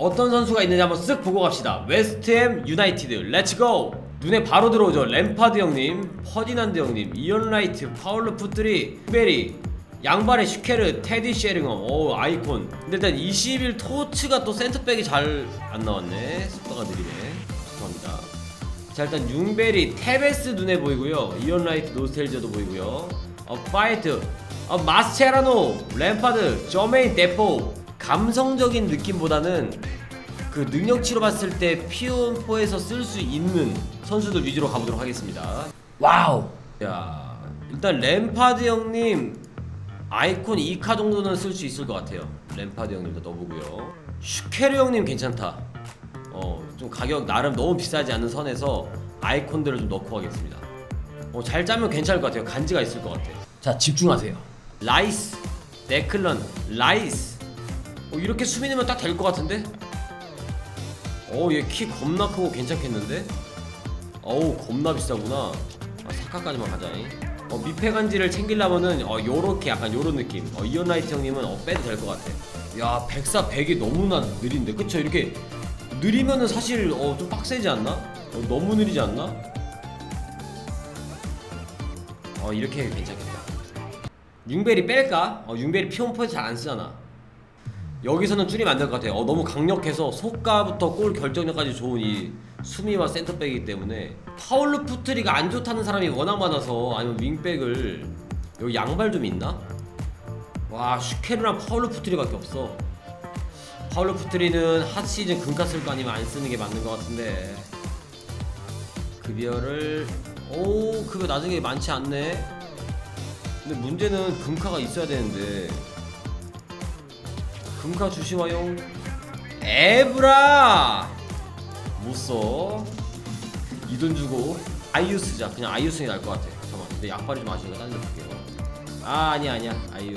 어떤 선수가 있는지 한번 쓱 보고 갑시다. 웨스트햄 유나이티드 렛츠고! 눈에 바로 들어오죠. 램파드 형님, 퍼디난드 형님, 이언 라이트, 파울루 푸트리, 베리, 양발의 슈케르, 테디 쉐링엄, 오 아이콘. 근데 일단 21 토츠가 또 센터백이 잘 안 나왔네. 속도가 느리네. 죄송합니다. 자 일단 융베리, 테베스 눈에 보이고요. 이언 라이트, 노스텔저도 보이고요. 어 파이트, 어 마스체라노, 램파드, 저메인 데포. 감성적인 느낌보다는 그 능력치로 봤을 때 피온포에서 쓸 수 있는 선수들 위주로 가보도록 하겠습니다. 와우. 야 일단 램파드 형님 아이콘 2카 정도는 쓸 수 있을 것 같아요. 램파드 형님도 넣어보고요. 슈케르 형님 괜찮다. 어, 좀 가격 나름 너무 비싸지 않은 선에서 아이콘들을 좀 넣고 하겠습니다. 어, 잘 짜면 괜찮을 것 같아요. 간지가 있을 것 같아요. 자, 집중하세요. 라이스, 데클런, 라이스. 어, 이렇게 수비내면 딱 될 것 같은데? 어, 얘키 겁나 크고 괜찮겠는데? 어우, 겁나 비싸구나. 아, 사카까지만 가자잉. 어, 미패 간지를 챙기려면은 어, 요렇게 약간 요런 느낌. 어, 이언라이트 형님은 어, 빼도 될 것 같아. 야, 104, 100이 너무나 느린데. 그쵸? 이렇게 느리면은 사실 어, 좀 빡세지 않나? 어, 너무 느리지 않나? 어, 이렇게 괜찮겠다. 융벨이 뺄까? 어, 융벨이 피온포에서 잘안 쓰잖아. 여기서는 안될것 같아요. 어, 너무 강력해서 속가부터 골 결정력까지 좋은 이 수미와 센터백이기 때문에 파울루 푸트리가 안 좋다는 사람이 워낙 많아서 아니면 윙백을 여기 양발 좀 있나? 와 슈케르랑 파울루 푸트리밖에 없어. 파울루 푸트리는 핫 시즌 금카 쓸거 아니면 안 쓰는 게 맞는 것 같은데 급여를 오 급여 나중에 많지 않네. 근데 문제는 금카가 있어야 되는데 금카 주시와용 에브라! 못써 이 돈 주고 아이유 쓰자. 그냥 아이유 쓰는 게 나을 것 같아. 잠깐만 근데 약발이 좀 아쉬운 거 다른 데 볼게요. 아 아니야 아니야. 아이유.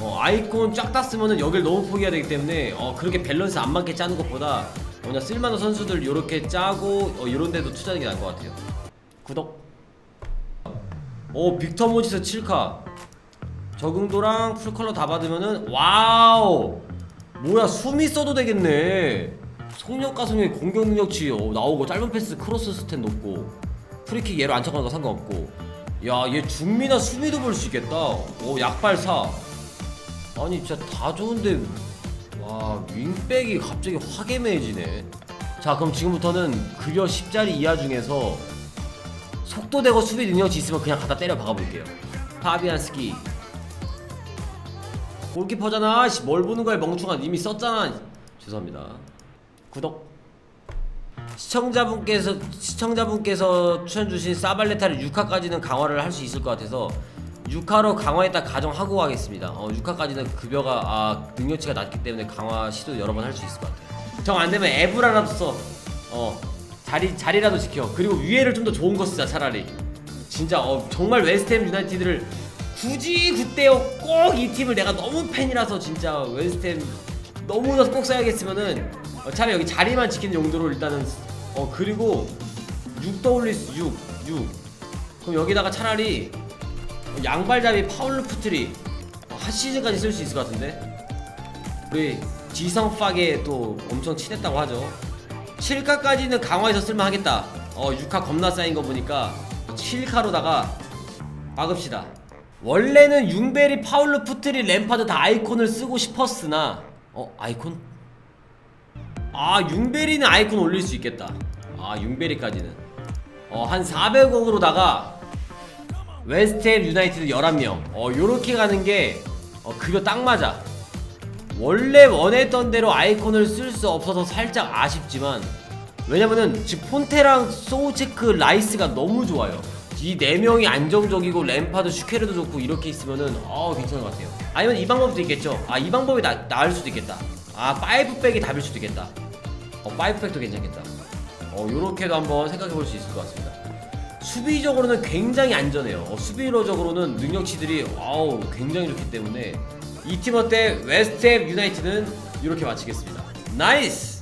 어 아이콘 쫙 다 쓰면은 여길 너무 포기해야 되기 때문에 어 그렇게 밸런스 안 맞게 짜는 것보다 그냥 쓸만한 선수들 요렇게 짜고 어 요런 데도 투자하는 게 나을 것 같아요. 구독. 오 빅터 모지스 7카 적응도랑 풀컬러 다 받으면은 와우. 뭐야 숨이 써도 되겠네. 속력 가성의 공격 능력치 어, 나오고 짧은 패스 크로스 스탠 높고 프리킥 얘로 안착하는 거 상관없고. 야 얘 중미나 수미도 볼 수 있겠다. 오 약발 사. 아니 진짜 다 좋은데. 와 윙백이 갑자기 확 애매해지네. 자 그럼 지금부터는 급여 10짜리 이하 중에서 속도 되고 수비 능력치 있으면 그냥 갖다 때려 박아볼게요. 파비안스키 골키퍼잖아 씨, 뭘 보는 거야 멍충아 이미 썼잖아 죄송합니다 구독 시청자분께서 시청자분께서 추천 주신 사발레타를 6화까지는 강화를 할 수 있을 것 같아서 6화로 강화했다 가정하고 가겠습니다. 어, 6화까지는 급여가 아, 능력치가 낮기 때문에 강화 시도 여러 번 할 수 있을 것 같아요. 정 안 되면 에브라라도 써. 어 자리 자리라도 지켜. 그리고 위에를 좀 더 좋은 거 쓰자 차라리. 진짜 어, 정말 웨스트햄 유나이티드를 굳이 그때요 꼭 이 팀을 내가 너무 팬이라서 진짜 웨스트햄 너무나 꼭 써야겠으면은 어, 차라리 여기 자리만 지키는 용도로 일단은 어 그리고 6 떠올릴 수 6, 6 그럼 여기다가 차라리 양발잡이 파울루 푸트리 어, 한 시즌까지 쓸 수 있을 것 같은데? 우리 지성 파게 또 엄청 친했다고 하죠. 7카까지는 강화해서 쓸만 하겠다. 어 6카 겁나 쌓인 거 보니까 7카로다가 막읍시다 원래는 융베리 파울루 푸트리 램파드 다 아이콘을 쓰고 싶었으나 어 아이콘? 아 융베리는 아이콘 올릴 수 있겠다. 아 융베리까지는. 어한 400억으로다가 웨스트햄 유나이티드 11명. 어 요렇게 가는 게 어, 급여 딱 맞아. 원래 원했던 대로 아이콘을 쓸 수 없어서 살짝 아쉽지만 왜냐면은 지금 폰테랑 소우체크 라이스가 너무 좋아요 이 네 명이 안정적이고 램파드 슈케르도 좋고 이렇게 있으면은 어 괜찮은 것 같아요. 아니면 이 방법도 있겠죠? 아 이 방법이 나, 나을 수도 있겠다. 아 파이브 백이 답일 수도 있겠다. 어 파이브 백도 괜찮겠다. 어 요렇게도 한번 생각해 볼 수 있을 것 같습니다. 수비적으로는 굉장히 안전해요. 어, 수비로적으로는 능력치들이 와우 굉장히 좋기 때문에 이 팀 어때? 웨스트햄 유나이티드는 이렇게 마치겠습니다. 나이스